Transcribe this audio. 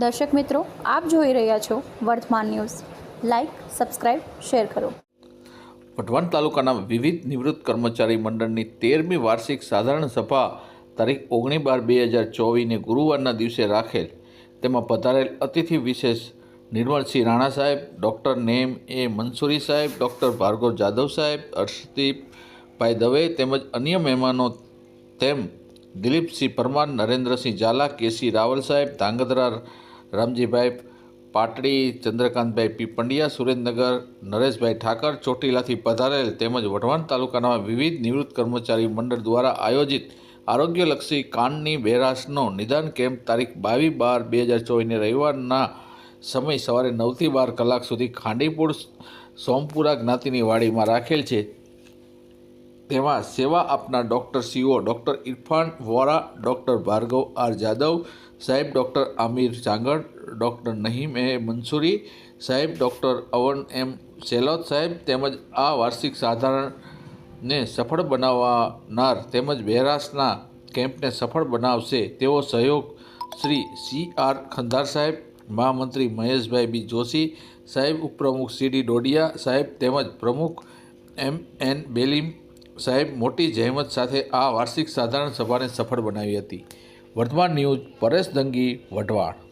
દર્શક મિત્રો, આપ જોઈ રહ્યા છો વર્તમાન ન્યૂઝ. લાઈક સબસ્ક્રાઇબ શેર કરો. વઢવાણ તાલુકાના વિવિધ નિવૃત્ત કર્મચારી મંડળની તેરમી વાર્ષિક સાધારણ સભા તારીખ ઓગણીસ બાર બે હજાર ચોવીસને ગુરુવારના દિવસે રાખેલ. તેમાં પધારેલ અતિથિ વિશેષ નિર્મલસિંહ રાણા સાહેબ, ડૉક્ટર નેમ એ મંસૂરી સાહેબ, ડૉક્ટર ભાર્ગવ જાદવ સાહેબ હર્ષદીપભાઈ દવે તેમજ અન્ય મહેમાનો તેમ દિલીપસિંહ પરમાર, નરેન્દ્રસિંહ ઝાલા, કેસી રાવલ સાહેબ, ધાંગધ્રા રામજીભાઈ પાટડી, ચંદ્રકાંતભાઈ પી પંડ્યા સુરેન્દ્રનગર, નરેશભાઈ ઠાકર, ચોટીલાથી પધારેલ તેમજ વઢવાણ તાલુકાના વિવિધ નિવૃત્ત કર્મચારી મંડળ દ્વારા આયોજિત આરોગ્યલક્ષી કાનની બેરાશનો નિદાન કેમ્પ તારીખ બાવીસ બાર બે હજાર ચોવીસને રવિવારના સમય સવારે નવથી બાર કલાક સુધી ખાંડીપુર, સોમપુરા જ્ઞાતિની વાડીમાં રાખેલ છે. તેમાં સેવા આપનાર doctor CO doctor Irfan Vora, doctor Bhargav R Jadav, સાહેબ doctor Aamir Changad, doctor Nahim A Mansuri, સાહેબ ડૉક્ટર અવન એમ સેલોત સાહેબ તેમજ આ વાર્ષિક સાધારણને સફળ બનાવનાર તેમજ બહેરાશના કેમ્પને સફળ બનાવશે તેવો સહયોગ શ્રી સી આર ખંધાર સાહેબ, મહામંત્રી મહેશભાઈ બી જોશી, સાહેબ ઉપપ્રમુખ સી ડી ડોડિયા સાહેબ તેમજ પ્રમુખ એમ એન બેલીમ સાહેબ, મોટી જહેમત સાથે આ વાર્ષિક સાધારણ સભાને સફળ બનાવી હતી. વર્તમાન ન્યૂઝ પરેશ દંગી, વઢવાણ.